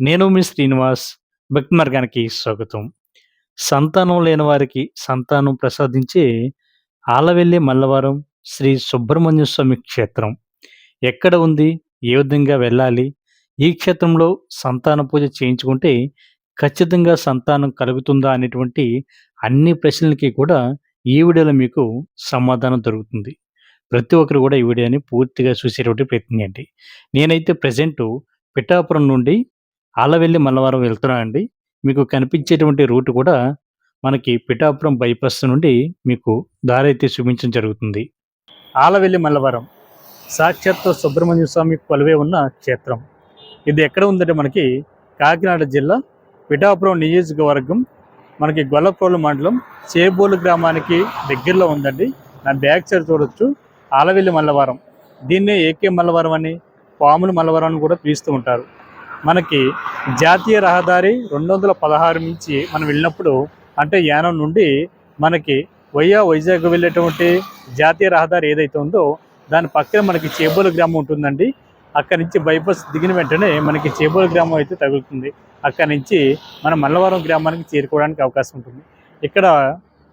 నేను మీ శ్రీనివాస్ భక్తి మార్గానికి స్వాగతం. సంతానం లేని వారికి సంతానం ప్రసాదించే ఆలవెల్లి మల్లవరం శ్రీ సుబ్రహ్మణ్య స్వామి క్షేత్రం. ఎక్కడ ఉంది? ఏ విధంగా వెళ్ళాలి? ఈ క్షేత్రంలో సంతాన పూజ చేయించుకుంటే ఖచ్చితంగా సంతానం కలుగుతుందా అనేటువంటి అన్ని ప్రశ్నలకి కూడా ఈ వీడియోలో మీకు సమాధానం దొరుకుతుంది. ప్రతి ఒక్కరు కూడా ఈ వీడియోని పూర్తిగా చూసేటువంటి ప్రయత్నం చేయండి. నేనైతే ప్రజెంటు పిఠాపురం నుండి ఆలవెల్లి మల్లవరం వెళ్తున్నానండి. మీకు కనిపించేటువంటి రూట్ కూడా మనకి పిఠాపురం బైపాస్ నుండి మీకు దారి అయితే చూపించడం జరుగుతుంది. ఆలవెల్లి మల్లవరం సాక్షాత్ సుబ్రహ్మణ్య స్వామి కొలువే ఉన్న క్షేత్రం. ఇది ఎక్కడ ఉందంటే మనకి కాకినాడ జిల్లా పిఠాపురం నియోజకవర్గం మనకి గొల్లప్రోలు మండలం చేబోలు గ్రామానికి దగ్గరలో ఉందండి. నా బ్యాక్ సైడ్ చూడొచ్చు. ఆలవెల్లి మల్లవరం దీన్నే ఏకే మల్లవరం అని పాములు మల్లవరం అని కూడా పిలుస్తూ ఉంటారు. మనకి జాతీయ రహదారి రెండు వందల పదహారు నుంచి మనం వెళ్ళినప్పుడు అంటే యానం నుండి మనకి వయ్యా వైజాగ్ వెళ్ళేటువంటి జాతీయ రహదారి ఏదైతే ఉందో దాని పక్కన మనకి చేబోలు గ్రామం ఉంటుందండి. అక్కడి నుంచి బైపాస్ దిగిన వెంటనే మనకి చేబోలు గ్రామం అయితే తగులుతుంది. అక్కడి నుంచి మన మల్లవరం గ్రామానికి చేరుకోవడానికి అవకాశం ఉంటుంది. ఇక్కడ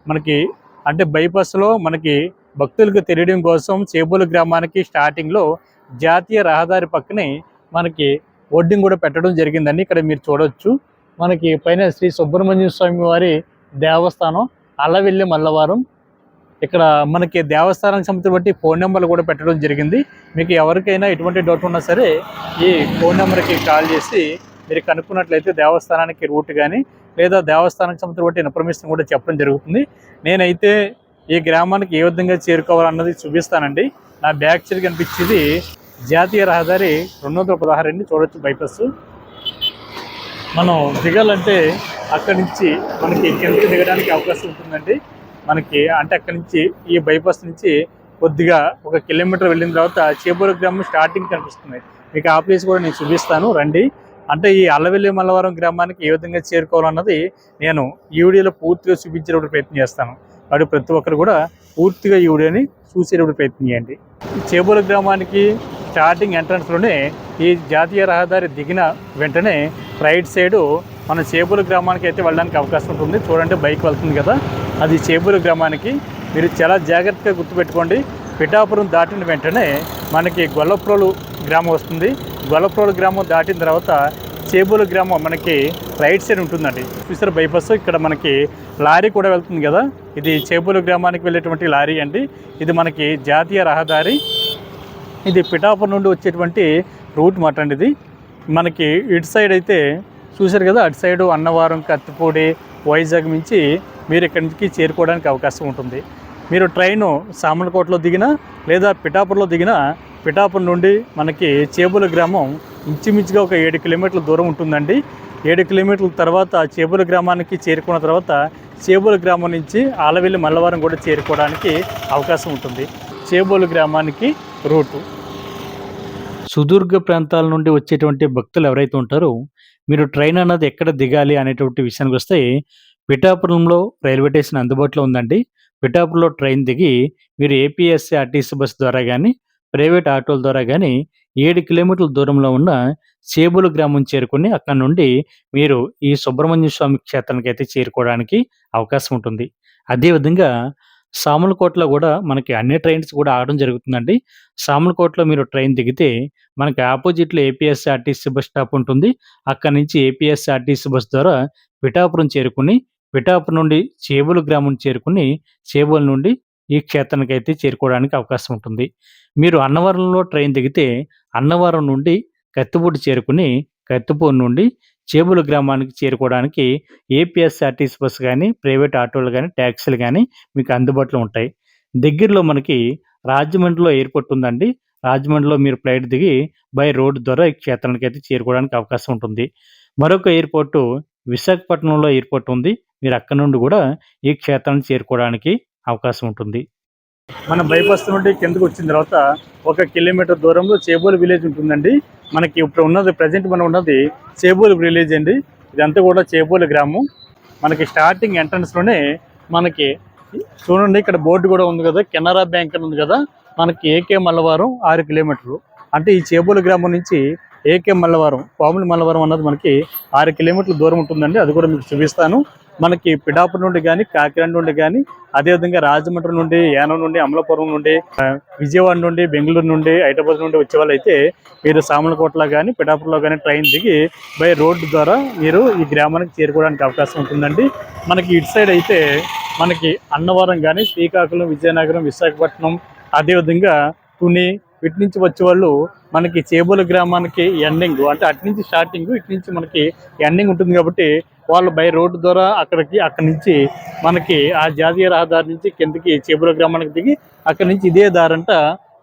మనకి అంటే బైపాస్లో మనకి భక్తులకు తెలియడం కోసం చేబోలు గ్రామానికి స్టార్టింగ్లో జాతీయ రహదారి పక్కనే మనకి బోర్డింగ్ కూడా పెట్టడం జరిగిందండి. ఇక్కడ మీరు చూడొచ్చు. మనకి పైన శ్రీ సుబ్రహ్మణ్య స్వామి వారి దేవస్థానం అల్లవెల్లి మల్లవారం. ఇక్కడ మనకి దేవస్థానానికి సంబంధించి బట్టి ఫోన్ నెంబర్లు కూడా పెట్టడం జరిగింది. మీకు ఎవరికైనా ఎటువంటి డౌట్ ఉన్నా సరే ఈ ఫోన్ నెంబర్కి కాల్ చేసి మీరు కనుక్కున్నట్లయితే దేవస్థానానికి రూట్ కానీ లేదా దేవస్థానానికి సంబంధించి బట్టి ఇన్ఫర్మేషన్ కూడా చెప్పడం జరుగుతుంది. నేనైతే ఈ గ్రామానికి ఏ విధంగా చేరుకోవాలన్నది చూపిస్తానండి. నా బ్యాక్ సైడ్ కనిపించేది జాతీయ రహదారి రెండు వందల పదహారు అండి. చూడొచ్చు బైపాస్. మనం దిగాలంటే అక్కడి నుంచి మనకి కిందకి దిగడానికి అవకాశం ఉంటుందండి. మనకి అంటే అక్కడి నుంచి ఈ బైపాస్ నుంచి కొద్దిగా ఒక కిలోమీటర్ వెళ్ళిన తర్వాత చేపూరు గ్రామం స్టార్టింగ్ కనిపిస్తుంది. మీకు ఆ ప్లేస్ కూడా నేను చూపిస్తాను. రండి. అంటే ఈ అల్లవెల్లి మల్లవరం గ్రామానికి ఏ విధంగా చేరుకోవాలన్నది నేను ఈ వీడియోలో పూర్తిగా చూపించేటప్పుడు ప్రయత్నం చేస్తాను. కాబట్టి ప్రతి ఒక్కరు కూడా పూర్తిగా ఈ వీడియోని చూసేటప్పుడు ప్రయత్నం చేయండి చేబూరు గ్రామానికి స్టార్టింగ్ ఎంట్రన్స్లోనే ఈ జాతీయ రహదారి దిగిన వెంటనే రైట్ సైడు మన చేబూరు గ్రామానికి అయితే వెళ్ళడానికి అవకాశం ఉంటుంది. చూడండి బైక్ వెళ్తుంది కదా. అది చేబూరు గ్రామానికి. మీరు చాలా జాగ్రత్తగా గుర్తుపెట్టుకోండి. పిఠాపురం దాటిన వెంటనే మనకి గొల్లప్రోలు గ్రామం వస్తుంది. గొల్లప్రోలు గ్రామం దాటిన తర్వాత చేబూలు గ్రామం మనకి రైట్ సైడ్ ఉంటుందండి. చూసారు బైపాస్. ఇక్కడ మనకి లారీ కూడా వెళ్తుంది కదా? ఇది చేపూలు గ్రామానికి వెళ్ళేటువంటి లారీ అండి. ఇది మనకి జాతీయ రహదారి. ఇది పిఠాపురం నుండి వచ్చేటువంటి రూట్ మాట అండి ఇది. మనకి ఇటు సైడ్ అయితే చూశారు కదా అటు సైడు అన్నవరం కత్తిపూడి వైజాగ్ నుంచి మీరు ఇక్కడి నుంచి చేరుకోవడానికి అవకాశం ఉంటుంది. మీరు ట్రైను సామలకోటలో దిగినా లేదా పిఠాపురంలో దిగినా పిఠాపురం నుండి మనకి చేబుల గ్రామం ఇంచుమించుగా ఒక ఏడు కిలోమీటర్ల దూరం ఉంటుందండి. ఏడు కిలోమీటర్ల తర్వాత చేబుల గ్రామానికి చేరుకున్న తర్వాత చేబోలు గ్రామం నుంచి ఆలవెల్లి మల్లవరం కూడా చేరుకోవడానికి అవకాశం ఉంటుంది. చేబోలు గ్రామానికి రూటు. సుదీర్ఘ ప్రాంతాల నుండి వచ్చేటువంటి భక్తులు ఎవరైతే ఉంటారో మీరు ట్రైన్ అన్నది ఎక్కడ దిగాలి అనేటువంటి విషయానికి వస్తే పిఠాపురంలో రైల్వే స్టేషన్ అందుబాటులో ఉందండి. పిఠాపురంలో ట్రైన్ దిగి మీరు ఏపీఎస్సీ ఆర్టీసీ బస్ ద్వారా కానీ ప్రైవేట్ ఆటోల ద్వారా కానీ ఏడు కిలోమీటర్ల దూరంలో ఉన్న చేబులు గ్రామం చేరుకుని అక్కడ నుండి మీరు ఈ సుబ్రహ్మణ్య స్వామి క్షేత్రానికి అయితే చేరుకోవడానికి అవకాశం ఉంటుంది. అదేవిధంగా సాములకోటలో కూడా మనకి అన్ని ట్రైన్స్ కూడా ఆగడం జరుగుతుందండి. సామలకోటలో మీరు ట్రైన్ దిగితే మనకి ఆపోజిట్లో ఏపీఎస్ఆర్టీసీ బస్ స్టాప్ ఉంటుంది. అక్కడ నుంచి ఏపీఎస్ఆర్టీసీ బస్ ద్వారా పిఠాపురం చేరుకుని పిఠాపురం నుండి చేబులు గ్రామం చేరుకుని చేబుల నుండి ఈ క్షేత్రానికి అయితే చేరుకోవడానికి అవకాశం ఉంటుంది. మీరు అన్నవరంలో ట్రైన్ దిగితే అన్నవరం నుండి కత్తిపూడి చేరుకుని కత్తిపూడి నుండి చేబుల గ్రామానికి చేరుకోవడానికి ఏపీఎస్ఆర్టీసీ బస్సు కానీ ప్రైవేట్ ఆటోలు కానీ ట్యాక్సీలు కానీ మీకు అందుబాటులో ఉంటాయి. దగ్గరలో మనకి రాజమండ్రిలో ఎయిర్పోర్ట్ ఉందండి. రాజమండ్రిలో మీరు ఫ్లైట్ దిగి బై రోడ్ ద్వారా ఈ క్షేత్రానికి అయితే చేరుకోవడానికి అవకాశం ఉంటుంది. మరొక ఎయిర్పోర్టు విశాఖపట్నంలో ఎయిర్పోర్ట్ ఉంది. మీరు అక్కడ నుండి కూడా ఈ క్షేత్రాన్ని చేరుకోవడానికి అవకాశం ఉంటుంది మన బైపాస్ నుండి కిందకు వచ్చిన తర్వాత ఒక కిలోమీటర్ దూరంలో చేబోలు విలేజ్ ఉంటుందండి. మనకి ఇప్పుడు ఉన్నది ప్రజెంట్ మనం ఉన్నది చేబోలు విలేజ్ అండి. ఇదంతా కూడా చేబోలు గ్రామం. మనకి స్టార్టింగ్ ఎంట్రన్స్లోనే మనకి చూడండి ఇక్కడ బోర్డు కూడా ఉంది కదా కెనరా బ్యాంక్ అని ఉంది కదా మనకి ఏకే మల్లవారం ఆరు కిలోమీటర్లు. అంటే ఈ చేబోలు గ్రామం నుంచి ఏకే మల్లవరం పాముల మల్లవరం అన్నది మనకి ఆరు కిలోమీటర్ల దూరం ఉంటుందండి. అది కూడా మీకు చూపిస్తాను. మనకి పిడాపురం నుండి కానీ కాకినాడ నుండి కానీ అదేవిధంగా రాజమండ్రి నుండి యానం నుండి అమలాపురం నుండి విజయవాడ నుండి బెంగళూరు నుండి హైదరాబాద్ నుండి వచ్చే వాళ్ళైతే మీరు సామలకోటలో కానీ పిఠాపురంలో కానీ ట్రైన్ దిగి బై రోడ్డు ద్వారా మీరు ఈ గ్రామానికి చేరుకోవడానికి అవకాశం ఉంటుందండి. మనకి ఇటు సైడ్ అయితే మనకి అన్నవరం కానీ శ్రీకాకుళం విజయనగరం విశాఖపట్నం అదేవిధంగా తుని వీటి నుంచి వచ్చే వాళ్ళు మనకి చేబోలు గ్రామానికి ఎండింగ్ అంటే అటు నుంచి స్టార్టింగ్ ఇటు నుంచి మనకి ఎండింగ్ ఉంటుంది కాబట్టి వాళ్ళు బై రోడ్డు ద్వారా అక్కడికి అక్కడి నుంచి మనకి ఆ జాతీయ రహదారి నుంచి కిందకి చేబుల గ్రామానికి దిగి అక్కడి నుంచి ఇదే దారంట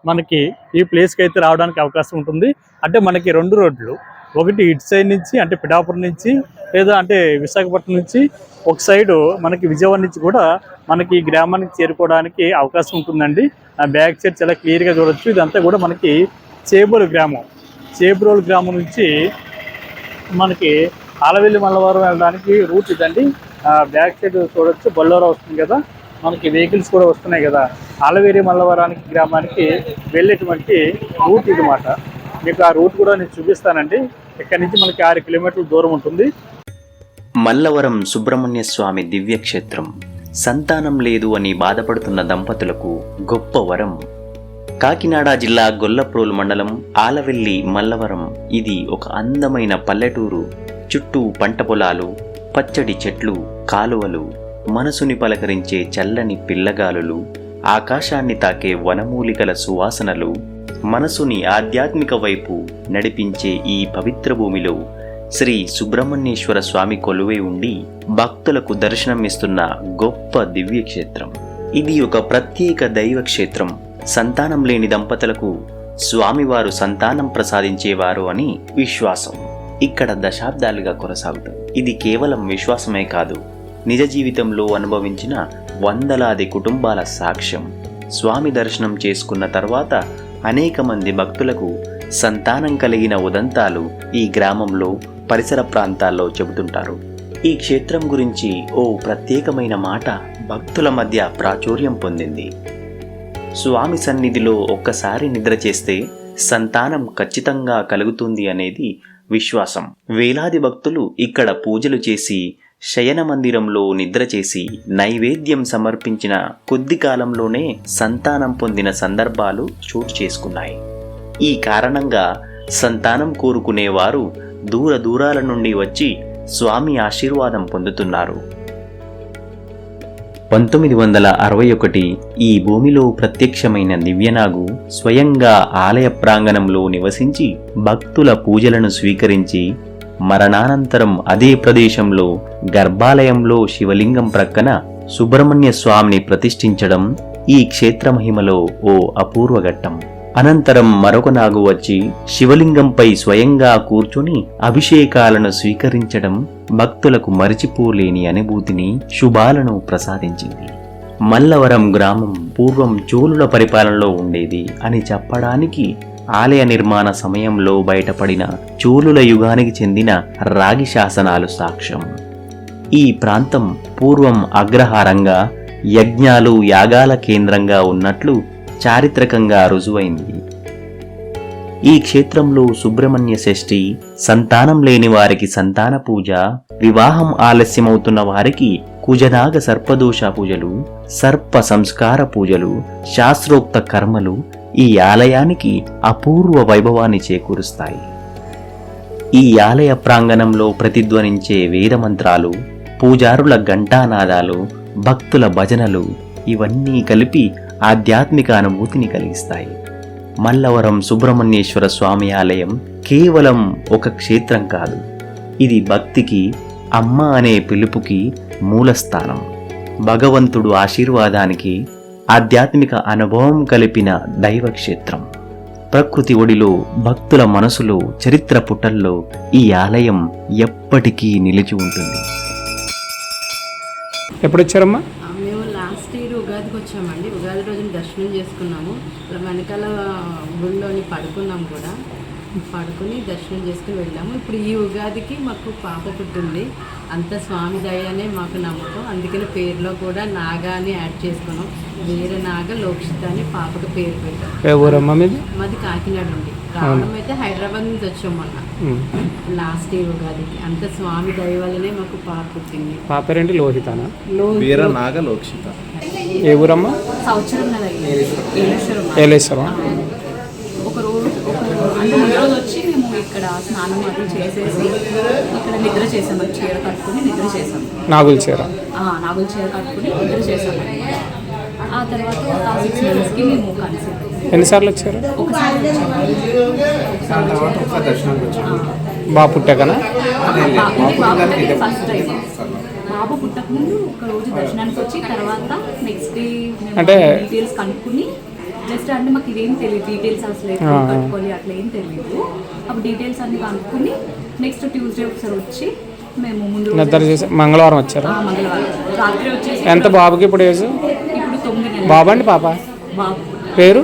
మనకి ఈ ప్లేస్కి అయితే రావడానికి అవకాశం ఉంటుంది. అంటే మనకి రెండు రోడ్లు ఒకటి ఇటు సైడ్ నుంచి అంటే పిఠాపురం నుంచి లేదా అంటే విశాఖపట్నం నుంచి ఒక సైడు మనకి విజయవాడ నుంచి కూడా మనకి ఈ గ్రామానికి చేరుకోవడానికి అవకాశం ఉంటుందండి. ఆ బ్యాక్ సైడ్ చాలా క్లియర్గా చూడొచ్చు. ఇదంతా కూడా మనకి చేబోలు గ్రామం. చేబ్రోలు గ్రామం నుంచి మనకి ఆలవెల్లి మల్లవరం వెళ్ళడానికి రూట్ ఇదండి. ఆ బ్యాక్ సైడ్ చూడొచ్చు బొల్లోరా వస్తుంది కదా. మనకి వెహికల్స్ కూడా వస్తున్నాయి కదా. ఆలవేరి మల్లవరానికి గ్రామానికి వెళ్ళేటువంటి రూట్ ఇది మీకు ఆ రూట్ కూడా నేను చూపిస్తానండి. ఇక్కడ నుంచి మనకి ఆరు కిలోమీటర్ల దూరం ఉంటుంది. మల్లవరం సుబ్రహ్మణ్య స్వామి దివ్యక్షేత్రం. సంతానం లేదు అని బాధపడుతున్న దంపతులకు గొప్ప వరం. కాకినాడ జిల్లా గొల్లప్రోలు మండలం ఆలవెల్లి మల్లవరం. ఇది ఒక అందమైన పల్లెటూరు. చుట్టూ పంట పొలాలు పచ్చడి చెట్లు కాలువలు మనసుని పలకరించే చల్లని పిల్లగాలులు ఆకాశాన్ని తాకే వనమూలికల సువాసనలు మనసుని ఆధ్యాత్మిక వైపు నడిపించే ఈ పవిత్ర భూమిలో శ్రీ సుబ్రహ్మణ్యేశ్వర స్వామి కొలువై ఉండి భక్తులకు దర్శనమిస్తున్న గొప్ప దివ్యక్షేత్రం. ఇది ఒక ప్రత్యేక దైవ క్షేత్రం సంతానం లేని దంపతులకు స్వామివారు సంతానం ప్రసాదించేవారు అని విశ్వాసం. ఇక్కడ దశాబ్దాలుగా కొనసాగుతుంది. ఇది కేవలం విశ్వాసమే కాదు. నిజ జీవితంలో అనుభవించిన వందలాది కుటుంబాల సాక్ష్యం. స్వామి దర్శనం చేసుకున్న తర్వాత అనేక మంది భక్తులకు సంతానం కలిగిన ఉదంతాలు ఈ గ్రామంలో పరిసర ప్రాంతాల్లో చెబుతుంటారు. ఈ క్షేత్రం గురించి ఓ ప్రత్యేకమైన మాట భక్తుల మధ్య ప్రాచుర్యం పొందింది. స్వామి సన్నిధిలో ఒక్కసారి నిద్ర చేస్తే సంతానం ఖచ్చితంగా కలుగుతుంది అనేది విశ్వాసం. వేలాది భక్తులు ఇక్కడ పూజలు చేసి శయన మందిరంలో నిద్ర చేసి నైవేద్యం సమర్పించిన కొద్ది కాలంలోనే సంతానం పొందిన సందర్భాలు చోటు చేసుకున్నాయి. ఈ కారణంగా సంతానం కోరుకునేవారు దూర దూరాల నుండి వచ్చి స్వామి ఆశీర్వాదం పొందుతున్నారు. పంతొమ్మిది వందల అరవై ఒకటి ఈ భూమిలో ప్రత్యక్షమైన దివ్యనాగు స్వయంగా ఆలయ ప్రాంగణంలో నివసించి భక్తుల పూజలను స్వీకరించి మరణానంతరం అదే ప్రదేశంలో గర్భాలయంలో శివలింగం ప్రక్కన సుబ్రహ్మణ్య స్వామిని ప్రతిష్ఠించడం ఈ క్షేత్ర మహిమలో ఓ అపూర్వ ఘట్టం. అనంతరం మరొక నాగు వచ్చి శివలింగంపై స్వయంగా కూర్చుని అభిషేకాలను స్వీకరించడం భక్తులకు మరిచిపోలేని అనుభూతిని శుభాలను ప్రసాదించింది. మల్లవరం గ్రామం పూర్వం చోళుల పరిపాలనలో ఉండేది అని చెప్పడానికి ఆలయ నిర్మాణ సమయంలో బయటపడిన చోళుల యుగానికి చెందిన రాగి శాసనాలు సాక్ష్యం. ఈ ప్రాంతం పూర్వం అగ్రహారంగా యజ్ఞాలు యాగాల కేంద్రంగా ఉన్నట్లు చారిత్రకంగా రుజువైంది. ఈ క్షేత్రంలో సుబ్రహ్మణ్య షష్ఠి సంతానం లేని వారికి సంతాన పూజ వివాహం ఆలస్యమవుతున్న వారికి కుజనాగ సర్పదోష పూజలు సర్ప సంస్కార పూజలు శాస్త్రోక్త కర్మలు ఈ ఆలయానికి అపూర్వ వైభవాన్ని చేకూరుస్తాయి. ఈ ఆలయ ప్రాంగణంలో ప్రతిధ్వనించే వేద మంత్రాలు పూజారుల ఘంటానాదాలు భక్తుల భజనలు ఇవన్నీ కలిపి ఆధ్యాత్మిక అనుభూతిని కలిగిస్తాయి. మల్లవరం సుబ్రహ్మణ్యేశ్వర స్వామి ఆలయం కేవలం ఒక క్షేత్రం కాదు. ఇది భక్తికి అమ్మ అనే పిలుపుకి మూలస్థానం. భగవంతుడు ఆశీర్వాదానికి ఆధ్యాత్మిక అనుభవం కలిపిన దైవ క్షేత్రం ప్రకృతి ఒడిలో భక్తుల మనసులో చరిత్ర పుటల్లో ఈ ఆలయం ఎప్పటికీ నిలిచి ఉంటుంది. ఎప్పుడు వచ్చారమ్మా ఆ, మేము లాస్ట్ ఇయర్ ఉగాదికి వచ్చామండి ఉగాది రోజున దర్శనం చేసుకున్నాము. ఇలా వెనకాల గుడిలోని పడుకున్నాం కూడా. పడుకొని దర్శనం చేసుకుని వెళ్ళాము. ఇప్పుడు ఈ ఉగాదికి మాకు పాప పుట్టింది. అంత స్వామి దయనే మాకు నమ్మకం. అందుకని పేరులో కూడా నాగా అని యాడ్ చేసుకున్నాం. వీర నాగ లోక్షిత అని పాపకు పేరు పెట్టాం. మీది? కాకినాడ ఉంది రావడం అయితే హైదరాబాద్ నుంచి వచ్చాం మొన్న. లాస్ట్ ఇయర్ ఉగాదికి. అంత స్వామి దయ వల్లనే మాకు పాప పుట్టింది. పాప లోహితానా? లో వీర నాగ లోక్షిత. ఏ ఊరమ్మా? ఏలేశ్వరం ఏలేశ్వరం ఒక రోజు ఒక అంటే ముందు రోజు వచ్చి మేము ఇక్కడ స్నానం అది చేసేసి ఇక్కడ నిద్ర చేసాము చీర కట్టుకుని నిద్ర చేసాము నాగుల చీర. ఆ, నాగుల చీర కట్టుకుని నిద్ర చేసాము ఆ తర్వాత ఒక సిక్స్ మంత్స్కి మేము కన్సీవ్ ఎన్నిసార్లు వచ్చారు? ఒకసారి. బాగా పుట్టాకనా? ఫస్ట్ టైం బాబు పుట్టక ముందు ఒక రోజు దర్శనానికి వచ్చి తర్వాత నెక్స్ట్ డే అంటే- డీటెయిల్స్ కనుక్కుని జస్ట్ అంటే మాకు ఇవేం తెలియదు డీటెయిల్స్ అసలు ఎట్లా. కట్టుకోవాలి అట్లా ఏం తెలియదు అప్పుడు డీటెయిల్స్ అన్ని కనుక్కుని నెక్స్ట్ ట్యూస్డే ఒకసారి వచ్చి మేము ముందు నిద్ర చేసి మంగళవారం వచ్చారా? ఆ, మంగళవారం. రాత్రి వచ్చేసి ఎంత బాబుకి ఇప్పుడు ఏజ్ ఇప్పుడు తొమ్మిది నెలలు. బాబా అండి పాప? బాబు. పేరు?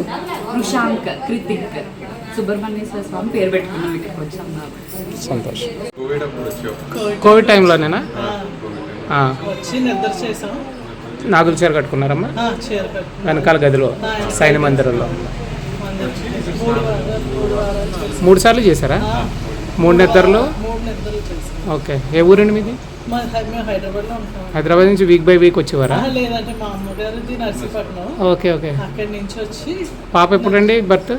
రుషాంక్ కృతిక్. సుబ్రహ్మణ్యేశ్వర స్వామి పేరు పెట్టుకున్నాం ఇక్కడికి వచ్చాం సంతోషం. కోవిడ్ టైంలోనేనా ఆ. వచ్చి నిద్ర చేసాం నాగుల చీర కట్టుకున్నారమ్మా? ఆ, చీర కట్టు వెనకాల గదిలో సైన మందిరంలో. మూడు సార్లు చేశారా? మూడు నిద్రలు? ఓకే. ఏ ఊరండి మీది? హైదరాబాద్ నుంచి week by week వచ్చేవారా? Okay okay. అక్కడి నుంచి వచ్చి పాప ఎప్పుడండి బర్త్?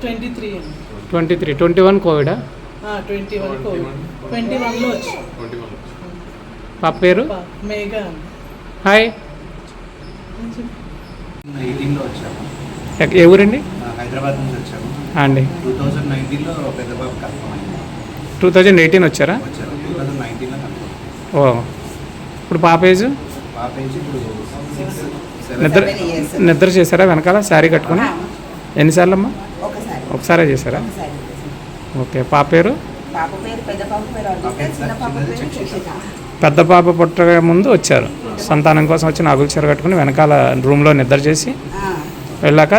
ట్వంటీ త్రీ అండి. ట్వంటీ త్రీ ట్వంటీ వన్ కోవిడా. ట్వంటీ వన్ కోవిడ్ ట్వంటీ వన్లో పాప పేరు? హాయ్. ఏ ఊరండి? హైదరాబాద్ నుంచి వచ్చాము అండి. టూ థౌజండ్ నైన్టీన్లో పెద్ద బాబు కన్ఫర్మ్ అయింది. టూ థౌజండ్ ఎయిటీన్ వచ్చారా? వచ్చారు టూ థౌజండ్ నైన్టీన్లో కన్ఫర్మ్ ఓ. ఇప్పుడు పాప ఏజ్? పాప ఏజ్ ఇప్పుడు సిక్స్ నిద్ర నిద్ర చేశారా వెనకాల శారీ కట్టుకుని? ఎన్నిసార్లు అమ్మా ఒకసారి. ఒకసారే చేశారా? ఒకసారి ఓకే. పాప పేరు? పాప పేరు పెద్ద పాప పేరు అర్పిత చిన్న పాప పేరు చక్షిత పెద్ద పాప పుట్టక ముందు వచ్చారు. సంతానం కోసం వచ్చి నాగుల చీర కట్టుకుని వెనకాల రూమ్లో నిద్ర చేసి వెళ్ళాక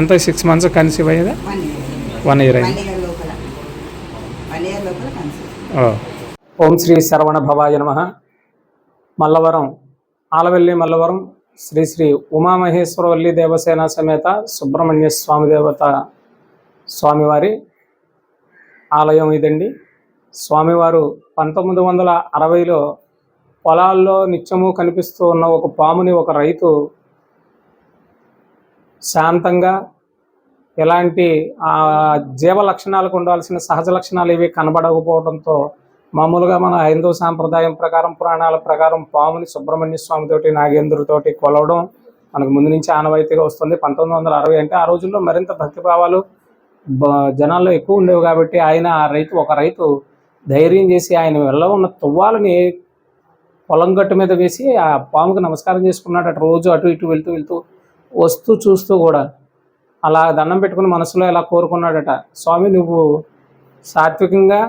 ఎంత? సిక్స్ మంత్స్ కన్సీవ్ అయ్యేదా? వన్ ఇయర్ అయింది. ఓం శ్రీ శరవణ భవాయ నమ. మల్లవరం ఆలవెల్లి మల్లవరం శ్రీ శ్రీ ఉమామహేశ్వరవల్లి దేవసేన సమేత సుబ్రహ్మణ్య స్వామి దేవత స్వామివారి ఆలయం ఇదండి. స్వామివారు పంతొమ్మిది వందల అరవైలో పొలాల్లో నిత్యము కనిపిస్తూ ఉన్న ఒక పాముని ఒక రైతు శాంతంగా ఎలాంటి ఆ, జీవ లక్షణాలకు ఉండాల్సిన సహజ లక్షణాలు ఇవి కనబడకపోవడంతో మామూలుగా మన హైందవ సాంప్రదాయం ప్రకారం పురాణాల ప్రకారం పాముని సుబ్రహ్మణ్య స్వామితోటి నాగేంద్రుడితోటి కొలవడం మనకు ముందు నుంచి ఆనవాయితీగా వస్తుంది. పంతొమ్మిది వందల అరవై అంటే ఆ రోజుల్లో మరింత భక్తిభావాలు బ- జనాల్లో ఎక్కువ ఉండేవి కాబట్టి ఆయన ఆ రైతు ఒక రైతు ధైర్యం చేసి ఆయన వెళ్ళ ఉన్న తువ్వాలని పొలం గట్టు మీద వేసి ఆ పాముకి నమస్కారం చేసుకున్నాడు. అటు రోజు అటు ఇటు వెళ్తూ వెళ్తూ వస్తూ చూస్తూ కూడా అలా దండం పెట్టుకుని మనసులో ఇలా కోరుకున్నాడట స్వామి నువ్వు సాత్వికంగా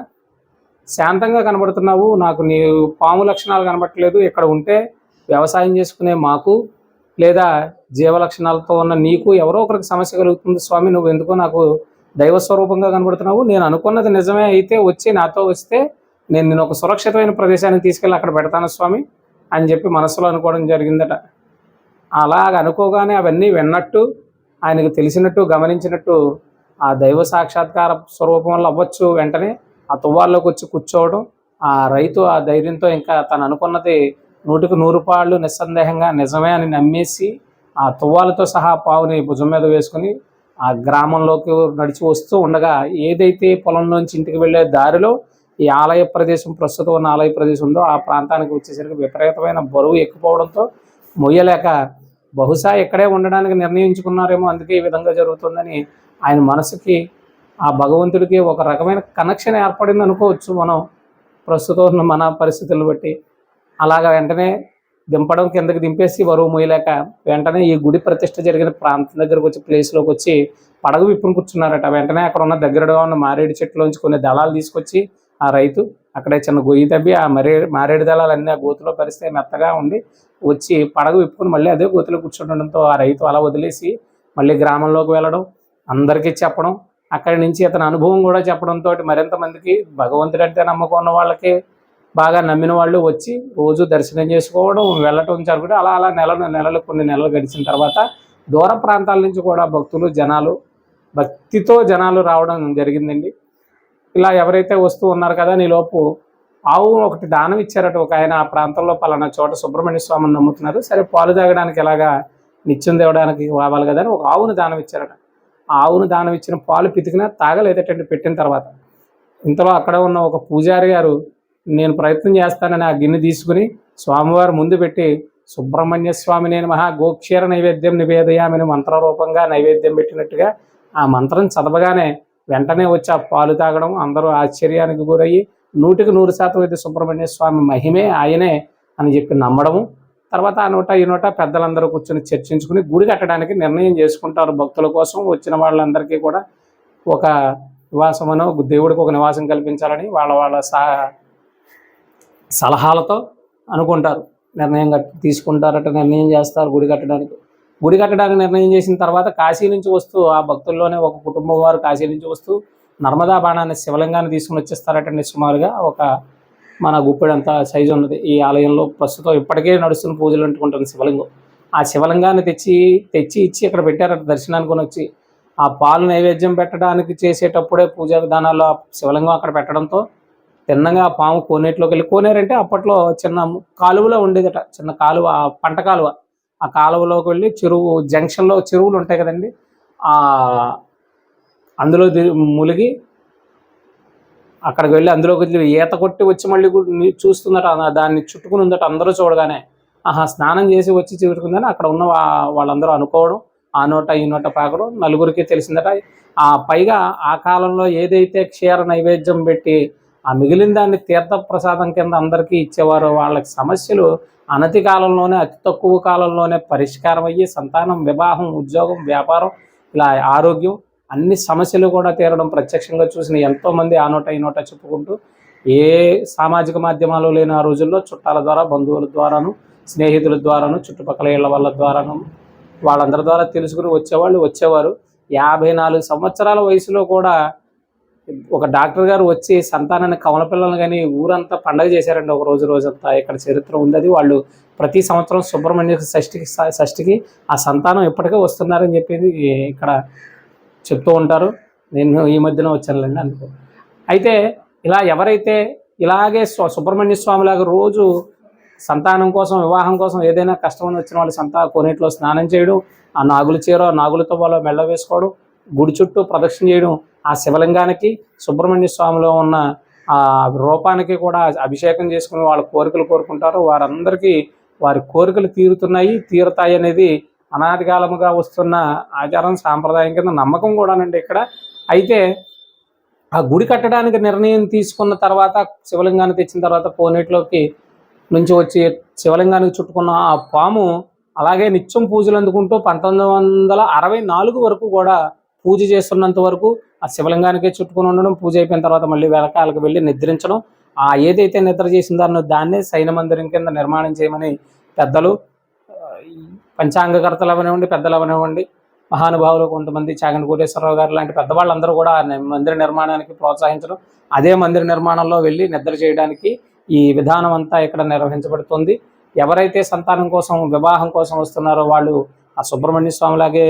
శాంతంగా కనబడుతున్నావు. నాకు నీ పాము లక్షణాలు కనబట్టలేదు ఇక్కడ ఉంటే వ్యవసాయం చేసుకునే మాకు లేదా జీవ లక్షణాలతో ఉన్న నీకు ఎవరో ఒకరికి సమస్య కలుగుతుంది. స్వామి నువ్వు ఎందుకో నాకు దైవ స్వరూపంగా కనబడుతున్నావు. నేను అనుకున్నది నిజమే అయితే వచ్చి నాతో వస్తే నేను నేను ఒక సురక్షితమైన ప్రదేశానికి తీసుకెళ్ళి అక్కడ పెడతాను స్వామి అని చెప్పి మనసులో అనుకోవడం జరిగిందట. అలాగ అనుకోగానే అవన్నీ విన్నట్టు ఆయనకు తెలిసినట్టు గమనించినట్టు ఆ దైవ సాక్షాత్కార స్వరూపం వల్ల అవ్వచ్చు వెంటనే. ఆ తువ్వాల్లోకి వచ్చి కూర్చోవడం ఆ రైతు ఆ ధైర్యంతో ఇంకా తను అనుకున్నది నూటికి నూరు పాళ్ళు నిస్సందేహంగా నిజమే అని నమ్మేసి ఆ తువ్వాలతో సహా పావుని భుజం మీద వేసుకుని ఆ గ్రామంలోకి నడిచి వస్తూ ఉండగా ఏదైతే పొలంలోంచి ఇంటికి వెళ్ళే దారిలో ఈ ఆలయ ప్రదేశం ప్రస్తుతం ఉన్న ఆలయ ప్రదేశం ఉందో ఆ ప్రాంతానికి వచ్చేసరికి విపరీతమైన బరువు ఎక్కుపోవడంతో మొయ్యలేక బహుశా ఇక్కడే ఉండడానికి నిర్ణయించుకున్నారేమో అందుకే ఈ విధంగా జరుగుతుందని ఆయన మనసుకి ఆ భగవంతుడికి ఒక రకమైన కనెక్షన్ ఏర్పడింది అనుకోవచ్చు మనం. ప్రస్తుతం ఉన్న మన పరిస్థితులు బట్టి. అలాగా వెంటనే దింపడం కిందకి దింపేసి బరువు మోయలేక వెంటనే ఈ గుడి ప్రతిష్ట జరిగిన ప్రాంతం దగ్గరకు వచ్చి ప్లేస్లోకి వచ్చి పడగ విప్పుని కూర్చున్నారట. వెంటనే అక్కడ ఉన్న దగ్గరగా ఉన్న మారేడు చెట్లోంచి కొన్ని దళాలు తీసుకొచ్చి ఆ రైతు అక్కడే చిన్న గొయ్యి తవ్వి ఆ మరే మారేడు దళాలు అన్నీ ఆ గోతులో పరిస్తే మెత్తగా ఉండి వచ్చి పడగ విప్పుకుని మళ్ళీ అదే గోతిలో కూర్చుండడంతో ఆ రైతు అలా వదిలేసి మళ్ళీ గ్రామంలోకి వెళ్ళడం అందరికీ చెప్పడం అక్కడి నుంచి అతని అనుభవం కూడా చెప్పడంతో మరింత మందికి భగవంతుడంటే నమ్మకం ఉన్న వాళ్ళకి బాగా నమ్మిన వాళ్ళు వచ్చి రోజు దర్శనం చేసుకోవడం వెళ్ళటం జరుగుతుంది. అలా అలా నెల నెలలు కొన్ని నెలలు గడిచిన తర్వాత దూర ప్రాంతాల నుంచి కూడా భక్తులు జనాలు భక్తితో జనాలు రావడం జరిగిందండి. ఇలా ఎవరైతే వస్తూ ఉన్నారు కదా నీలోపు ఆవు ఒకటి దానం ఇచ్చారట ఒక ఆయన ఆ ప్రాంతంలో పలానా చోట సుబ్రహ్మణ్య స్వామిని నమ్ముతున్నారు. సరే పాలు తాగడానికి ఎలాగా నిత్యం తేవడానికి కావాలి కదా అని ఒక ఆవును దానం ఇచ్చారట. ఆ ఆవును దానం ఇచ్చిన పాలు పితికినా తాగలేదటండి పెట్టిన తర్వాత. ఇంతలో అక్కడ ఉన్న ఒక పూజారి గారు నేను ప్రయత్నం చేస్తానని ఆ గిన్నె తీసుకుని స్వామివారి ముందు పెట్టి సుబ్రహ్మణ్య స్వామి నేను మహా గోక్షీర నైవేద్యం నివేదయామని మంత్రరూపంగా నైవేద్యం పెట్టినట్టుగా ఆ మంత్రం చదవగానే వెంటనే వచ్చి ఆ పాలు తాగడం అందరూ ఆశ్చర్యానికి గురయ్యి నూటికి నూరు శాతం అయితే సుబ్రహ్మణ్య స్వామి మహిమే ఆయనే అని చెప్పి నమ్మడము. తర్వాత ఆ నోట ఈ నోట పెద్దలందరూ కూర్చొని చర్చించుకుని గుడి కట్టడానికి నిర్ణయం చేసుకుంటారు భక్తుల కోసం. వచ్చిన వాళ్ళందరికీ కూడా ఒక నివాసమనో దేవుడికి ఒక నివాసం కల్పించాలని వాళ్ళ వాళ్ళ సహా సలహాలతో అనుకుంటారు. నిర్ణయం తీసుకుంటారట నిర్ణయం చేస్తారు గుడి కట్టడానికి. గుడి కట్టడానికి నిర్ణయం చేసిన తర్వాత కాశీ నుంచి వస్తూ ఆ భక్తుల్లోనే ఒక కుటుంబం వారు కాశీ నుంచి వస్తూ నర్మదా బాణాన్ని శివలింగాన్ని తీసుకుని వచ్చేస్తారటండి సుమారుగా. ఒక మన గుప్పెడంత సైజు ఉన్నది. ఈ ఆలయంలో ప్రస్తుతం ఇప్పటికే నడుస్తున్న పూజలు అంటుకుంటుంది శివలింగం. ఆ శివలింగాన్ని తెచ్చి తెచ్చి ఇచ్చి ఇక్కడ పెట్టారట దర్శనానికి వచ్చి ఆ పాలు నైవేద్యం పెట్టడానికి చేసేటప్పుడే పూజా విధానాల్లో ఆ శివలింగం అక్కడ పెట్టడంతో తిన్నగా పాము కోనేటిలోకి వెళ్ళి కోనేరంటే అప్పట్లో చిన్న కాలువలో ఉండేదట. చిన్న కాలువ పంట కాలువ. ఆ కాలువలోకి వెళ్ళి చెరువు జంక్షన్లో చెరువులు ఉంటాయి కదండి. ఆ అందులో ది- అక్కడికి వెళ్ళి అందులోకి వెళ్ళి ఈత కొట్టి వచ్చి మళ్ళీ చూస్తుందట. దాన్ని చుట్టుకుని ఉందట అందరూ చూడగానే. ఆహా స్నానం చేసి వచ్చి చూడుకుందని అక్కడ ఉన్న వాళ్ళందరూ అనుకోవడం. ఆ నోట ఈ నోట పాకడం నలుగురికి తెలిసిందట. ఆ పైగా ఆ కాలంలో ఏదైతే క్షీర నైవేద్యం పెట్టి ఆ మిగిలిన దాన్ని తీర్థ ప్రసాదం కింద అందరికీ ఇచ్చేవారు వాళ్ళకి సమస్యలు అనతి కాలంలోనే అతి తక్కువ కాలంలోనే పరిష్కారం అయ్యి సంతానం వివాహం ఉద్యోగం వ్యాపారం ఇలా ఆరోగ్యం అన్ని సమస్యలు కూడా తీరడం ప్రత్యక్షంగా చూసిన ఎంతోమంది ఆ నోట ఈ నోట చెప్పుకుంటూ ఏ సామాజిక మాధ్యమాలు లేని ఆ రోజుల్లో చుట్టాల ద్వారా బంధువుల ద్వారాను స్నేహితుల ద్వారాను చుట్టుపక్కల ఇళ్ళ వాళ్ళ ద్వారాను వాళ్ళందరి ద్వారా తెలుసుకుని వచ్చేవాళ్ళు వచ్చేవారు. యాభై నాలుగు సంవత్సరాల వయసులో కూడా ఒక డాక్టర్ గారు వచ్చి సంతానాన్ని కమల పిల్లలు కానీ ఊరంతా పండగ చేశారండి ఒక రోజు రోజంతా. ఇక్కడ చరిత్ర ఉంది అది. వాళ్ళు ప్రతి సంవత్సరం సుబ్రహ్మణ్య షష్ఠికి షష్ఠికి ఆ సంతానం ఇప్పటికే వస్తున్నారని చెప్పేది ఇక్కడ చెప్తూ ఉంటారు. నేను ఈ మధ్యన వచ్చానులేండి అందుకు. అయితే ఇలా ఎవరైతే ఇలాగే సుబ్రహ్మణ్య స్వామిలాగా రోజు సంతానం కోసం వివాహం కోసం ఏదైనా కష్టం వచ్చిన వాళ్ళు సంతా కోనేటిలో స్నానం చేయడం ఆ నాగుల చీర నాగులతో వాళ్ళు మెళ్ళ వేసుకోవడం గుడి చుట్టూ ప్రదక్షిణ చేయడం ఆ శివలింగానికి సుబ్రహ్మణ్య స్వామిలో ఉన్న ఆ రూపానికి కూడా అభిషేకం చేసుకుని వాళ్ళ కోరికలు కోరుకుంటారు. వారందరికీ వారి కోరికలు తీరుతున్నాయి. తీరుతాయి అనేది అనాది కాలముగా వస్తున్న ఆచారం సాంప్రదాయం కింద నమ్మకం కూడానండి ఇక్కడ. అయితే ఆ గుడి కట్టడానికి నిర్ణయం తీసుకున్న తర్వాత శివలింగాన్ని తెచ్చిన తర్వాత కోనేటిలోకి నుంచి వచ్చి శివలింగానికి చుట్టుకున్న ఆ పాము అలాగే నిత్యం పూజలు అందుకుంటూ పంతొమ్మిది వందల అరవై నాలుగు వరకు కూడా పూజ చేస్తున్నంత వరకు ఆ శివలింగానికే చుట్టుకుని ఉండడం పూజ అయిపోయిన తర్వాత మళ్ళీ వెనకాలకు వెళ్ళి నిద్రించడం. ఆ ఏదైతే నిద్ర చేసిందో దాన్ని సైన మందిరం కింద నిర్మాణం చేయమని పెద్దలు ఈ పంచాంగకర్తలు అవనివ్వండి పెద్దలు అవనివ్వండి మహానుభావులు కొంతమంది చాగంటి కోటేశ్వరరావు గారు లాంటి పెద్దవాళ్ళందరూ కూడా మందిర నిర్మాణానికి ప్రోత్సహించడం. అదే మందిర నిర్మాణంలో వెళ్ళి నిద్ర చేయడానికి ఈ విధానం అంతా ఇక్కడ నిర్వహించబడుతుంది. ఎవరైతే సంతానం కోసం వివాహం కోసం వస్తున్నారో వాళ్ళు ఆ సుబ్రహ్మణ్య స్వామిలాగే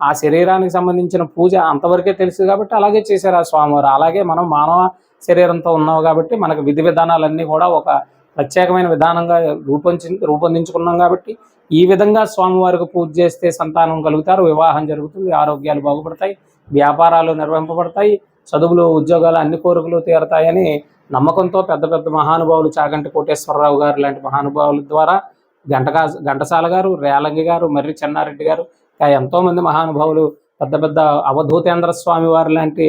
ఆ శరీరానికి సంబంధించిన పూజ అంతవరకే తెలుసు కాబట్టి అలాగే చేశారు ఆ స్వామివారు. అలాగే మనం మానవ శరీరంతో ఉన్నాం కాబట్టి మనకు విధి విధానాలన్నీ కూడా ఒక ప్రత్యేకమైన విధానంగా రూపొంది రూపొందించుకున్నాం కాబట్టి ఈ విధంగా స్వామివారికి పూజ చేస్తే సంతానం కలుగుతారు వివాహం జరుగుతుంది ఆరోగ్యాలు బాగుపడతాయి వ్యాపారాలు నిర్వహింపబడతాయి చదువులు ఉద్యోగాలు అన్ని కోరికలు తీరతాయని నమ్మకంతో పెద్ద పెద్ద మహానుభావులు చాగంటి కోటేశ్వరరావు గారు లాంటి మహానుభావుల ద్వారా గంటకా ఘంటసాల గారు రేలంగి గారు మర్రి చెన్నారెడ్డి గారు ఎంతోమంది మహానుభావులు పెద్ద పెద్ద అవధూతేంద్ర స్వామి వారు లాంటి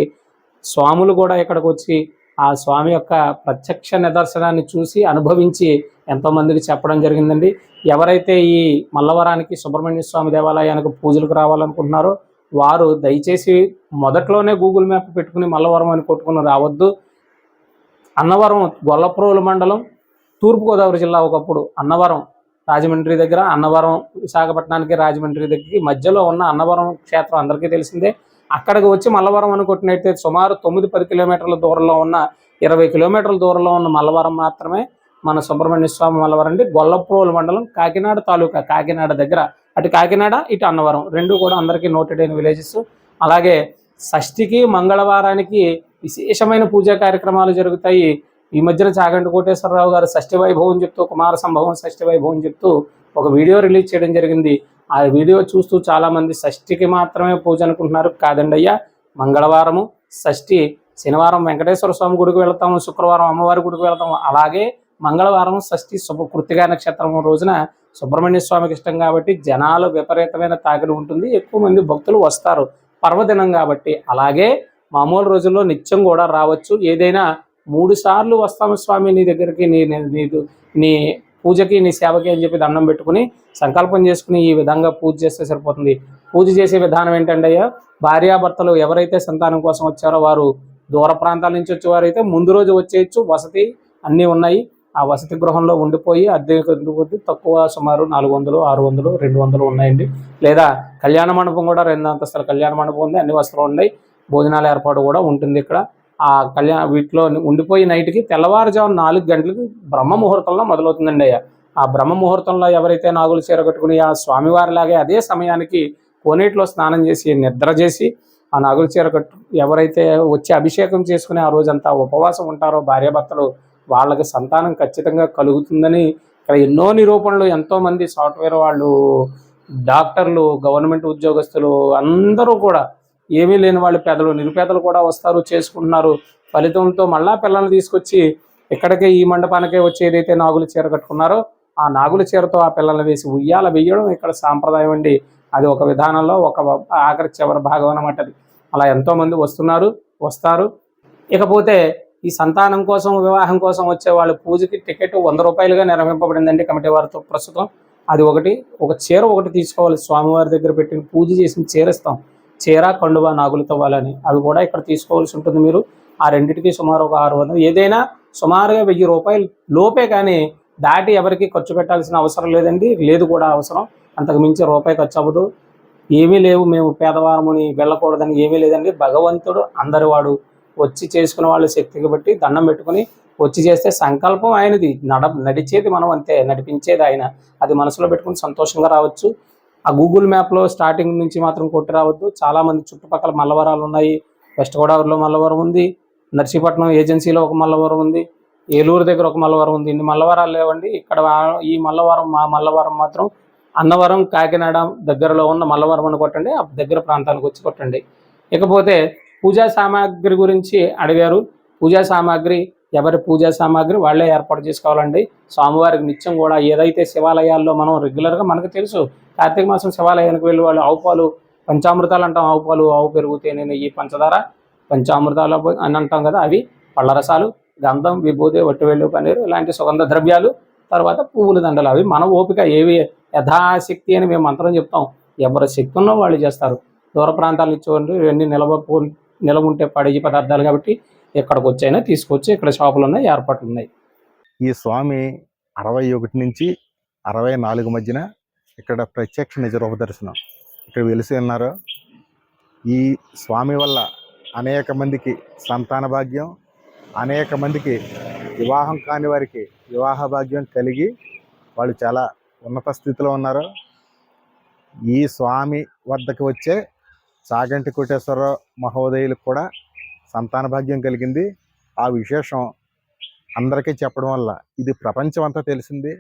స్వాములు కూడా ఇక్కడికి వచ్చి ఆ స్వామి యొక్క ప్రత్యక్ష నిదర్శనాన్ని చూసి అనుభవించి ఎంతోమందికి చెప్పడం జరిగిందండి. ఎవరైతే ఈ మల్లవరానికి సుబ్రహ్మణ్య స్వామి దేవాలయానికి పూజలకు రావాలనుకుంటున్నారో వారు దయచేసి మొదట్లోనే గూగుల్ మ్యాప్ పెట్టుకుని మల్లవరం అని కొట్టుకుని రావద్దు. అన్నవరం గొల్లప్రోలు మండలం తూర్పుగోదావరి జిల్లా ఒకప్పుడు అన్నవరం రాజమండ్రి దగ్గర అన్నవరం విశాఖపట్నానికి రాజమండ్రి దగ్గరికి మధ్యలో ఉన్న అన్నవరం క్షేత్రం అందరికీ తెలిసిందే. అక్కడికి వచ్చి మల్లవరం అని కొట్టినట్టే సుమారు తొమ్మిది పది కిలోమీటర్ల దూరంలో ఉన్న ఇరవై కిలోమీటర్ల దూరంలో ఉన్న మల్లవరం మాత్రమే మన సుబ్రహ్మణ్య స్వామి మల్లవరం అండి. గొల్లప్రోలు మండలం కాకినాడ తాలూకా కాకినాడ దగ్గర. అటు కాకినాడ ఇటు అన్నవరం. రెండు కూడా అందరికీ నోటెడ్ అయిన విలేజెస్ అలాగే షష్ఠికి మంగళవారానికి విశేషమైన పూజా కార్యక్రమాలు జరుగుతాయి. ఈ మధ్యన చాగంటి కోటేశ్వరరావు గారు షష్ఠి వైభవం చెప్తూ కుమార సంభవం షష్ఠి వైభవం చెప్తూ ఒక వీడియో రిలీజ్ చేయడం జరిగింది. ఆ వీడియో చూస్తూ చాలామంది షష్ఠికి మాత్రమే పూజ అనుకుంటున్నారు. కాదండి అయ్యా మంగళవారము షష్ఠి శనివారం వెంకటేశ్వర స్వామి గుడికి వెళ్తాము శుక్రవారం అమ్మవారి గుడికి వెళ్తాము. అలాగే మంగళవారం షష్ఠి శుభ కృతిగా నక్షత్రం రోజున సుబ్రహ్మణ్య స్వామికి ఇష్టం కాబట్టి జనాలు విపరీతమైన తాకిడి ఉంటుంది. ఎక్కువ మంది భక్తులు వస్తారు. పర్వదినం కాబట్టి అలాగే మామూలు రోజుల్లో నిత్యం కూడా రావచ్చు. ఏదైనా మూడు సార్లు వస్తాము స్వామి నీ దగ్గరికి నీ నీ- నీ పూజకి నీ సేవకి అని చెప్పి దండం పెట్టుకుని సంకల్పం చేసుకుని ఈ విధంగా పూజ చేస్తే సరిపోతుంది. పూజ చేసే విధానం ఏంటంటే అయ్యా భార్యాభర్తలు ఎవరైతే సంతానం కోసం వచ్చారో వారు దూర ప్రాంతాల నుంచి వచ్చేవారైతే ముందు రోజు వచ్చేయచ్చు. వసతి అన్నీ ఉన్నాయి. ఆ వసతి గృహంలో ఉండిపోయి అద్దె కొద్ది తక్కువ సుమారు నాలుగు వందలు ఆరు వందలు రెండు వందలు ఉన్నాయండి. లేదా కళ్యాణ మండపం కూడా రెండు అంతస్తుల కళ్యాణ మండపం ఉంది. అన్ని వసతులు ఉన్నాయి. భోజనాల ఏర్పాటు కూడా ఉంటుంది ఇక్కడ. ఆ కళ్యాణ వీటిలో ఉండిపోయి నైట్కి తెల్లవారుజాము నాలుగు గంటలకి బ్రహ్మ ముహూర్తంలో మొదలవుతుందండి అయ్యా. ఆ బ్రహ్మ ముహూర్తంలో ఎవరైతే నాగులు చీర కట్టుకుని ఆ స్వామివారిలాగే అదే సమయానికి కోనేటిలో స్నానం చేసి నిద్ర చేసి ఆ నాగుల చీర కట్టు ఎవరైతే వచ్చి అభిషేకం చేసుకుని ఆ రోజంతా ఉపవాసం ఉంటారో భార్యాభర్తలు వాళ్ళకి సంతానం ఖచ్చితంగా కలుగుతుందని ఇక్కడ ఎన్నో నిరూపణలు ఎంతోమంది సాఫ్ట్వేర్ వాళ్ళు డాక్టర్లు గవర్నమెంట్ ఉద్యోగస్తులు అందరూ కూడా ఏమీ లేని వాళ్ళు పేదలు నిరుపేదలు కూడా వస్తారు చేసుకుంటున్నారు. ఫలితంతో మళ్ళా పిల్లల్ని తీసుకొచ్చి ఇక్కడికే ఈ మండపానికే వచ్చి ఏదైతే నాగుల చీర కట్టుకున్నారో ఆ నాగుల చీరతో ఆ పిల్లల్ని వేసి ఉయ్యాల వేయడం ఇక్కడ సాంప్రదాయం అండి. అది ఒక విధానంలో ఒక ఆఖరి చివరి భాగం అనమాట అది. అలా ఎంతోమంది వస్తున్నారు వస్తారు. ఇకపోతే ఈ సంతానం కోసం వివాహం కోసం వచ్చే వాళ్ళ పూజకి టికెట్ వంద రూపాయలుగా నిర్వహింపబడిందండి కమిటీ వారితో ప్రస్తుతం. అది ఒకటి ఒక చీర ఒకటి తీసుకోవాలి. స్వామివారి దగ్గర పెట్టిన పూజ చేసిన చీర ఇస్తాం. చీర కండువా నాగులతో వాళ్ళని అవి కూడా ఇక్కడ తీసుకోవాల్సి ఉంటుంది మీరు. ఆ రెండింటికి సుమారు ఒక ఆరు వందలు. ఏదైనా సుమారుగా వెయ్యి రూపాయలు లోపే కానీ దాటి ఎవరికి ఖర్చు పెట్టాల్సిన అవసరం లేదండి. లేదు కూడా అవసరం. అంతకు మించి రూపాయి ఖర్చు అవ్వదు. ఏమీ లేవు. మేము పేదవారముని వెళ్ళకూడదని ఏమీ లేదండి. భగవంతుడు అందరివాడు. వచ్చి చేసుకునే వాళ్ళ శక్తికి బట్టి దండం పెట్టుకుని వచ్చి చేస్తే సంకల్పం ఆయనది. నడ నడిచేది మనం అంతే. నడిపించేది ఆయన. అది మనసులో పెట్టుకుని సంతోషంగా రావచ్చు. ఆ గూగుల్ మ్యాప్లో స్టార్టింగ్ నుంచి మాత్రం కొట్టి రావద్దు. చాలామంది చుట్టుపక్కల మల్లవరాలు ఉన్నాయి. వెస్ట్ గోదావరిలో మల్లవరం ఉంది. నర్సీపట్నం ఏజెన్సీలో ఒక మల్లవరం ఉంది. ఏలూరు దగ్గర ఒక మల్లవరం ఉంది. ఇన్ని మల్లవరాలు లేవండి. ఇక్కడ ఈ మల్లవరం మా మల్లవరం మాత్రం అన్నవరం కాకినాడ దగ్గరలో ఉన్న మల్లవరం అని కొట్టండి. ఆ దగ్గర ప్రాంతానికి వచ్చి కొట్టండి. ఇకపోతే పూజా సామాగ్రి గురించి అడిగారు. పూజా సామాగ్రి ఎవరి పూజా సామాగ్రి వాళ్ళే ఏర్పాటు చేసుకోవాలండి. స్వామివారికి నిత్యం కూడా ఏదైతే శివాలయాల్లో మనం రెగ్యులర్గా మనకు తెలుసు కార్తీక మాసం శివాలయానికి వెళ్ళి వాళ్ళు ఆవు పాలు పంచామృతాలు అంటాం ఆవు పాలు ఆవు పెరుగు తేనె నెయ్యి పంచదార పంచామృతాలు అని అంటాం కదా అవి పళ్ళ రసాలు గంధం విభూతి వట్టివెళ్ళు పన్నీరు ఇలాంటి సుగంధ ద్రవ్యాలు తర్వాత పువ్వుల దండలు. అవి మన ఓపిక ఏవి యథాశక్తి అని మేము మంత్రం చెప్తాం. ఎవరి శక్తి ఉన్నో వాళ్ళు చేస్తారు. దూర ప్రాంతాలు ఇచ్చేవాళ్ళు ఇవన్నీ నిలవ నిలవుంటే ఉంటే పదార్థాలు కాబట్టి ఎక్కడికి వచ్చైనా తీసుకొచ్చి ఇక్కడ షాపులు ఉన్నాయి ఏర్పాట్లు ఉన్నాయి. ఈ స్వామి అరవై ఒకటి నుంచి అరవై నాలుగు మధ్యన ఇక్కడ ప్రత్యక్ష నిజరూప దర్శనం ఇక్కడ వెలిసి ఉన్నారు. ఈ స్వామి వల్ల అనేక మందికి సంతాన భాగ్యం అనేక మందికి వివాహం కాని వారికి వివాహ భాగ్యం కలిగి వాళ్ళు చాలా ఉన్నత స్థితిలో ఉన్నారు. ఈ స్వామి వద్దకు వచ్చే సాగంటి కోటేశ్వరరావు మహోదయులకు కూడా సంతాన భాగ్యం కలిగింది. ఆ విశేషం అందరికీ చెప్పడం వల్ల ఇది ప్రపంచం అంతా తెలిసింది.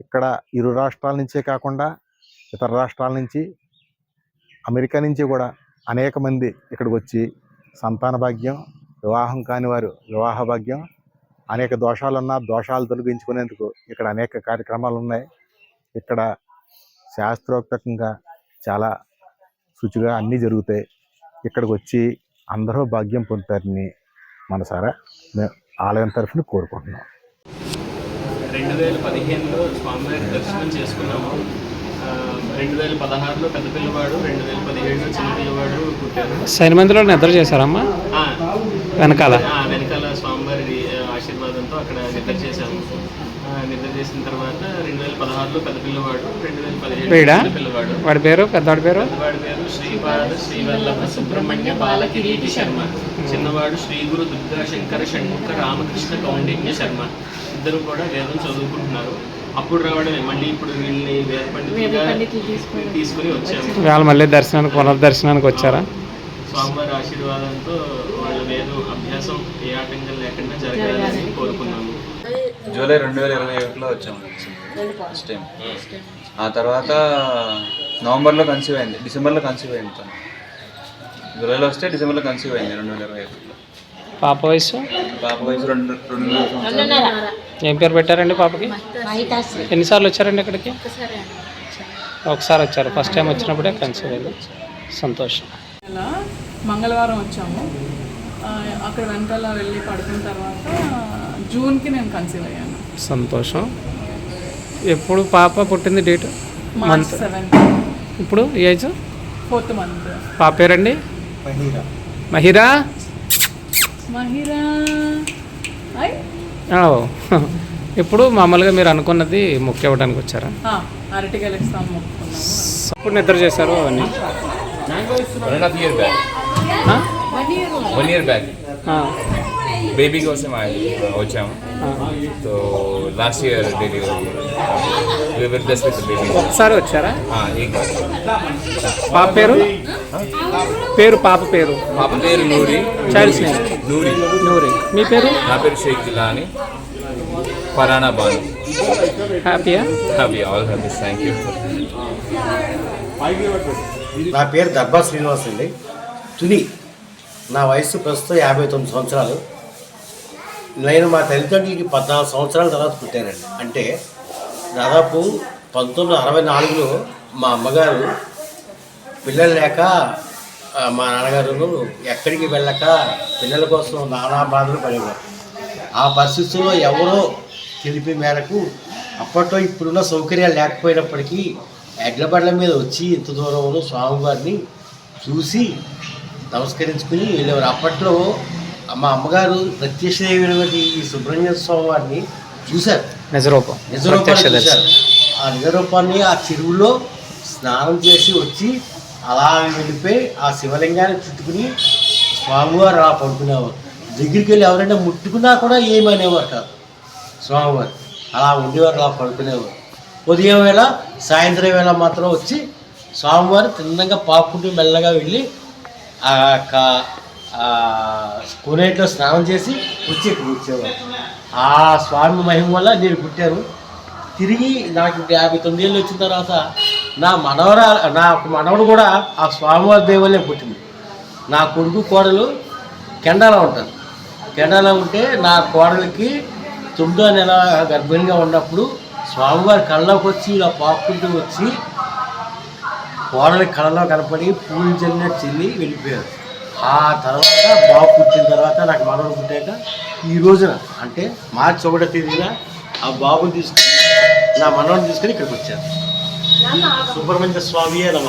ఇక్కడ ఇరు రాష్ట్రాల నుంచే కాకుండా ఇతర రాష్ట్రాల నుంచి అమెరికా నుంచి కూడా అనేక మంది ఇక్కడికి వచ్చి సంతాన భాగ్యం వివాహం కాని వారు వివాహ భాగ్యం అనేక దోషాలున్న దోషాలు తొలగించుకునేందుకు ఇక్కడ అనేక కార్యక్రమాలు ఉన్నాయి. ఇక్కడ శాస్త్రోక్తంగా చాలా శుచిగా అన్నీ జరుగుతాయి. ఇక్కడికి వచ్చి అందరూ భాగ్యం పొందుతారని మనసారా మేము ఆలయం తరఫున కోరుకుంటున్నాం. రెండు వేల పదిహేనులో స్వామివారి దర్శనం చేసుకున్నాము. రెండు వేల పదహారులో పెద్ద పిల్లవాడు రెండు వేల పదిహేడులో చిన్న పిల్లవాడు పుట్టారు. శనిమందిలో నిద్ర చేశారమ్మా? వెనకాల. ఆ, వెనకాల స్వామివారి ఆశీర్వాదంతో అక్కడ నిద్ర చేశాము. నిద్ర చేసిన తర్వాత రెండు వేల పదహారులో పెద్ద పిల్లవాడు రెండు వేల పదిహేడు వీడా? పిల్లవాడు. వాడి పేరు? పెద్దవాడి పేరు? పెద్దవాడి పేరు శ్రీ శ్రీపాద శ్రీవల్లభ సుబ్రహ్మణ్య బాల కిరీటి శర్మ చిన్నవాడు శ్రీ గురు దుర్గా శంకర షణ్ముఖ రామకృష్ణ కౌండిన్య శర్మ. ఇద్దరు కూడా వేదం చదువుకుంటున్నారు. అప్పుడు రావడమే మళ్ళీ ఇప్పుడు వీళ్ళని తీసుకుని వచ్చాము. వాళ్ళు మళ్ళీ దర్శనానికి పునర్దర్శనానికి వచ్చారా? స్వామివారి ఆశీర్వాదంతో వాళ్ళ వేదం అభ్యాసం ఏ ఆటంకం లేకుండా జరగాలని కోరుకున్నాము. జూలై రెండు వేల ఇరవై ఒకటిలో వచ్చాము. ఫస్ట్ టైం ఆ తర్వాత నవంబర్లో కన్సీవ్ అయింది. డిసెంబర్లో కన్సీవ్ అయింది తను. జూలైలో వస్తే డిసెంబర్లో కన్సీవ్ అయింది రెండు వేల ఇరవై ఒకటిలో పాప వయసు? పాప వయసు రెండు ఏం పేరు పెట్టారండి పాపకి? ఎన్నిసార్లు వచ్చారండి ఇక్కడికి? ఒకసారి వచ్చారు. ఫస్ట్ టైం వచ్చినప్పుడే కన్సీవ్ అయింది. సంతోషం. మంగళవారం వచ్చాము. అక్కడ వెనకాల వెళ్ళి పడుకున్న తర్వాత జూన్కి నేను కన్సీవ్ అయ్యాను. సంతోషం. ఎప్పుడు పాప పుట్టింది డేట్? మార్చ్ సెవెంత్ ఇప్పుడు ఏజ్? Fourth month. పాప పేరండి? మహిరా. మహిరా. ఇప్పుడు మామూలుగా మీరు అనుకున్నది ముఖ్య అవ్వడానికి వచ్చారా ఇప్పుడు నిద్ర చేశారు అవన్నీ? One and half year back. Baby కోసం వచ్చాము. So last year delivery with baby ఒకసారి వచ్చారా? పాప పేరు? పేరు పాప పేరు. పాప పేరు నూరి. చైల్డ్స్ నేమ్ నూరి. నూరి. మీ పేరు? నా పేరు షేక్ జిలాని ఫరానా బాను. హ్యాపీయా happy all happy thank you నా పేరు దర్బా శ్రీనివాస్ అండి. తుని. నా వయసు ప్రస్తుతం యాభై తొమ్మిది సంవత్సరాలు. నేను మా తల్లిదండ్రులకి పద్నాలుగు సంవత్సరాల తర్వాత పుట్టానండి. అంటే దాదాపు పంతొమ్మిది వందల అరవై నాలుగులో మా అమ్మగారు పిల్లలు లేక మా నాన్నగారు ఎక్కడికి వెళ్ళక పిల్లల కోసం నానా బాధలు పడేవారు. ఆ పరిస్థితుల్లో ఎవరో తెలిపి మేరకు అప్పట్లో ఇప్పుడున్న సౌకర్యాలు లేకపోయినప్పటికీ ఎడ్లబడ్ల మీద వచ్చి ఇంత దూరంలో స్వామివారిని చూసి నమస్కరించుకుని వెళ్ళేవారు. అప్పట్లో మా అమ్మగారు ప్రత్యక్షమైనటువంటి ఈ సుబ్రహ్మణ్య స్వామి వారిని చూశారు. నిజరూపం. నిజరూపాన్ని ప్రత్యక్ష చూశారు. ఆ నిజరూపాన్ని ఆ చెరువులో స్నానం చేసి వచ్చి అలా వెళ్ళిపోయి ఆ శివలింగాన్ని చుట్టుకుని స్వామివారు అలా పడుకునేవారు. దగ్గరికి వెళ్ళి ఎవరైనా ముట్టుకున్నా కూడా ఏమనేవారు కాదు. స్వామివారు అలా ఉండేవారు అలా పడుకునేవారు. ఉదయం వేళ సాయంత్రం వేళ మాత్రం వచ్చి స్వామివారు తిన్నంగా పాపుకుంటూ మెల్లగా వెళ్ళి ఆ యొక్క ఆ కోనేటిలో స్నానం చేసి వచ్చి ఇక్కడ ఆ స్వామి మహిమ వల్ల నేను పుట్టాను. తిరిగి నాకు యాభై తొమ్మిది ఏళ్ళు వచ్చిన తర్వాత నా మనవరా నా మనవడు కూడా ఆ స్వామివారి దేవుళ్ళే పుట్టింది. నా కొడుకు కోడలు కెండాలో ఉంటారు. కెండాలో ఉంటే నా కోడలికి తొమ్మిదో నెల గర్భిణిగా ఉన్నప్పుడు స్వామివారి కళ్ళలోకి వచ్చి ఇలా పాక్కుంటూ వచ్చి కోడలి కళ్ళలో కనపడి పూలు చల్లిన చెల్లి వెళ్ళిపోయారు. ఆ తర్వాత బాబు పుట్టిన తర్వాత నాకు మనవడు పుట్టాక ఈ రోజున అంటే మార్చి ఒకటో తేదీన ఆ బాబుని తీసుకుని నా మనవడిని తీసుకుని ఇక్కడికి వచ్చాను సుబ్రహ్మణ్య స్వామియే నమ.